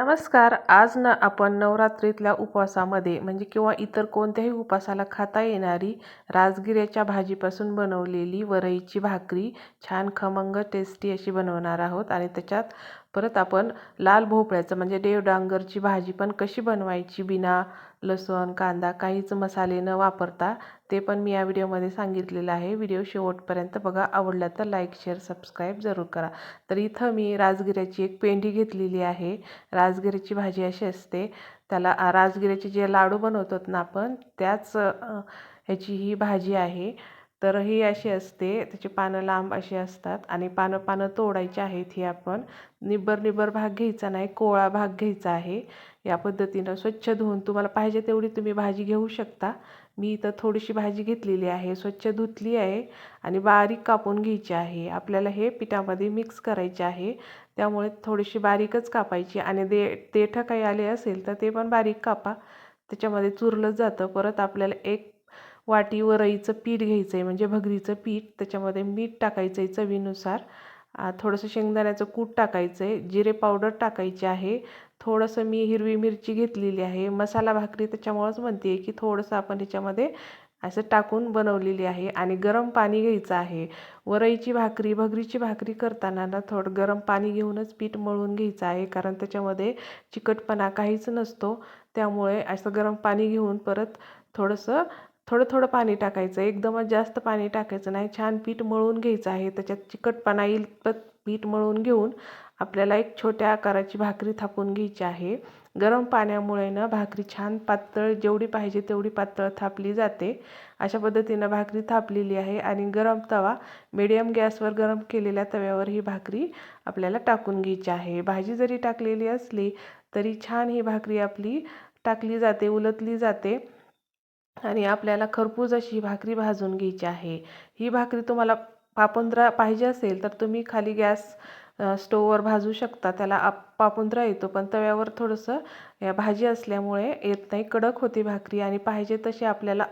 नमस्कार. आज ना आपण नवरात्रीतल्या उपवासामध्ये म्हणजे किंवा इतर कोणत्याही उपासाला खाता येणारी राजगिऱ्याच्या भाजीपासून बनवलेली वरईची भाकरी छान खमंग टेस्टी अशी बनवणार आहोत. आणि त्याच्यात परत आपण लाल भोपळ्याचं म्हणजे देवडांगरची भाजी पण कशी बनवायची बिना लसूण कांदा काहीच मसाले न वापरता ते पण मी या व्हिडिओमध्ये सांगितलेलं आहे. व्हिडिओ शेवटपर्यंत बघा. आवडला तर लाईक शेअर सबस्क्राईब जरूर करा. तर इथं मी राजगिऱ्याची एक पेंडी घेतलेली आहे. राजगिऱ्याची भाजी अशी असते. त्याला राजगिऱ्याचे जे लाडू बनवतो ना आपण त्याच ह्याची ही भाजी आहे. तर ही अशी असते. त्याची पानं लांब अशी असतात आणि पानं पानं तोडायची आहेत ही आपण. निब्बर निब्बर भाग घ्यायचा नाही कोळा भाग घ्यायचा आहे. या पद्धतीनं स्वच्छ धुवून तुम्हाला पाहिजे तेवढी तुम्ही भाजी घेऊ शकता. मी इथं थोडीशी भाजी घेतलेली आहे स्वच्छ धुतली आहे आणि बारीक कापून घ्यायची आहे. आपल्याला हे पिठामध्ये मिक्स करायचे आहे. त्यामुळे थोडीशी बारीकच कापायची आणि दे देठं काही आले असेल तर ते पण बारीक कापा. त्याच्यामध्ये चुरलं जातं परत आपल्याला एक वाटी वरईचं पीठ घ्यायचं आहे म्हणजे भगरीचं पीठ त्याच्यामध्ये मीठ टाकायचं आहे चवीनुसार थोडंसं शेंगदाण्याचं कूट टाकायचं आहे जिरे पावडर टाकायची आहे. थोडंसं मी हिरवी मिरची घेतलेली आहे. मसाला भाकरी त्याच्यामुळंच म्हणते की थोडंसं आपण ह्याच्यामध्ये असं टाकून बनवलेली आहे आणि गरम पाणी घ्यायचं आहे. वरईची भाकरी भगरीची भाकरी करताना ना थोडं गरम पाणी घेऊनच पीठ मळून घ्यायचं आहे कारण त्याच्यामध्ये चिकटपणा काहीच नसतो. त्यामुळे असं गरम पाणी घेऊन परत थोडंसं थोडं थोडं पाणी टाकायचं एकदमच जास्त पाणी टाकायचं नाही. छान पीठ मळून घ्यायचं आहे. त्याच्यात चिकटपणा येईल पीठ मळून घेऊन आपल्याला एक छोट्या आकाराची भाकरी थापून घ्यायची आहे. गरम पाण्यामुळे ना भाकरी छान पातळ जेवढी पाहिजे तेवढी पातळ थापली जाते. अशा पद्धतीनं भाकरी थापलेली आहे आणि गरम तवा मिडियम गॅसवर गरम केलेल्या तव्यावर ही भाकरी आपल्याला टाकून घ्यायची आहे. भाजी जरी टाकलेली असली तरी छान ही भाकरी आपली टाकली जाते उलटली जाते. आणि आपल्याला खरपूज अशी भाकरी भाजून घ्यायची आहे. ही भाकरी तुम्हाला पापुंद्रा पाहिजे असेल तर तुम्ही खाली गॅस स्टोववर भाजू शकता. त्याला आप पापुंद्रा येतो पण तव्यावर थोडंसं या भाजी असल्यामुळे येत नाही. कडक होती भाकरी आणि पाहिजे तशी आपल्याला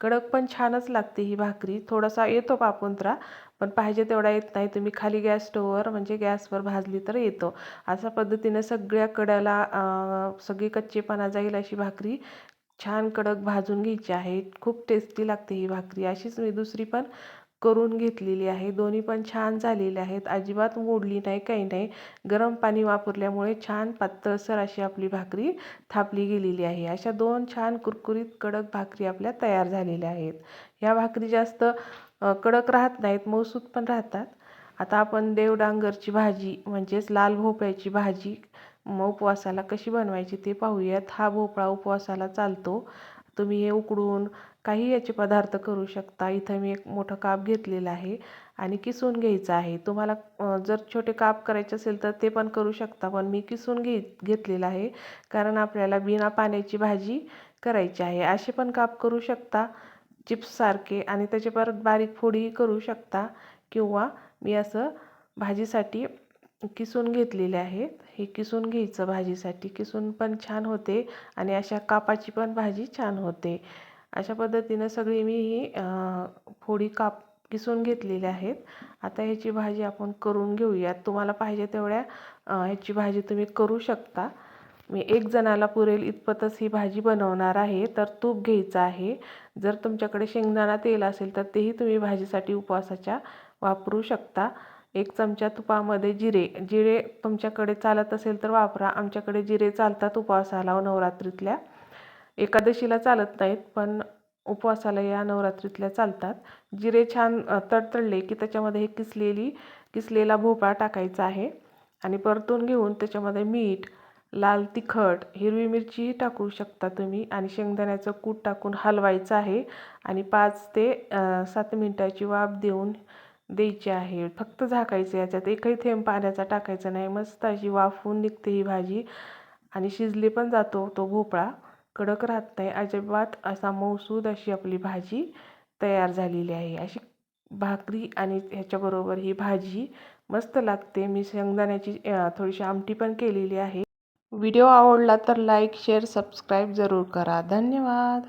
कडक पण छानच लागते ही भाकरी. थोडासा येतो पापुंत्रा पण पाहिजे तेवढा येत नाही. तुम्ही खाली गॅस स्टोवर म्हणजे गॅसवर भाजली तर येतो. अशा पद्धतीने सगळ्या कड्याला सगळी कच्चेपणा जाईल अशी भाकरी छान कडक भाजून घ्यायची आहे. खूप टेस्टी लागते ही भाकरी. अशीच मी दुसरी पण करून घेतलेली आहे. दोन्ही पण छान झालेले आहेत. अजिबात मोडली नाही काही नाही. गरम पाणी वापरल्यामुळे छान पातळसर अशी आपली भाकरी थापली गेलेली आहे. अशा दोन छान कुरकुरीत कडक भाकरी आपल्या तयार झालेल्या आहेत. ह्या भाकरी जास्त कडक राहत नाहीत मौसूद पण राहतात. आता आपण देवडांगरची भाजी म्हणजेच लाल भोपळ्याची भाजी मग उपवासाला कशी बनवायची ते पाहूयात. हा भोपळा उपवासाला चालतो. तुम्ही हे उकडून काही याचे पदार्थ करू शकता. इथं मी एक मोठं काप घेतलेलं आहे आणि किसून घ्यायचं आहे. तुम्हाला जर छोटे काप करायचे असेल तर ते पण करू शकता पण मी किसून घे घेतलेलं आहे. कारण आपल्याला बिना पाण्याची भाजी करायची आहे. असे पण काप करू शकता. चिप्ससारखे आणि त्याचे परत बारीक फोडीही करू शकता किंवा मी असं भाजीसाठी किसून घेतलेले आहेत. हे किसून घ्यायचं भाजीसाठी. किसून पण छान होते आणि अशा कापाची पण भाजी छान होते. अशा पद्धतीनं सगळी मी ही फोडी काप किसून घेतलेल्या आहेत. आता ह्याची भाजी आपण करून घेऊयात. तुम्हाला पाहिजे तेवढ्या ह्याची भाजी तुम्ही करू शकता. मी एक जणाला पुरेल इतपतच ही भाजी बनवणार आहे. तर तूप घ्यायचं आहे. जर तुमच्याकडे शेंगदाणा तेल असेल तर तेही तुम्ही भाजीसाठी उपवासाच्या वापरू शकता. एक चमचा तुपामध्ये जिरे. जिरे तुमच्याकडे चालत असेल तर वापरा. आमच्याकडे जिरे चालतात उपवासाला नवरात्रीतल्या. एकादशीला चालत नाहीत पण उपवासाला या नवरात्रीतल्या चालतात. जिरे छान तडतडले की त्याच्यामध्ये हे किसलेली किसलेला भोपळा टाकायचा आहे आणि परतून घेऊन त्याच्यामध्ये मीठ लाल तिखट हिरवी मिरचीही टाकू शकता तुम्ही आणि शेंगदाण्याचं कूट टाकून हलवायचं आहे आणि पाच ते सात मिनटाची वाफ देऊन द्यायची आहे. फक्त झाकायचं याच्यात. एकही थेंब पाण्याचा टाकायचा नाही. मस्त अशी वाफवून निघते ही भाजी. आणि शिजली पण जातो तो भोपळा. कडक राहत नाही. अजिबात असा मौसूद अशी आपली भाजी तयार झालेली आहे. अशी भाकरी आणि ह्याच्याबरोबर ही भाजी मस्त लागते. मी शेंगदाण्याची थोडीशी आमटी पण केलेली आहे. व्हिडिओ आवडला तर लाईक शेअर सबस्क्राईब जरूर करा. धन्यवाद.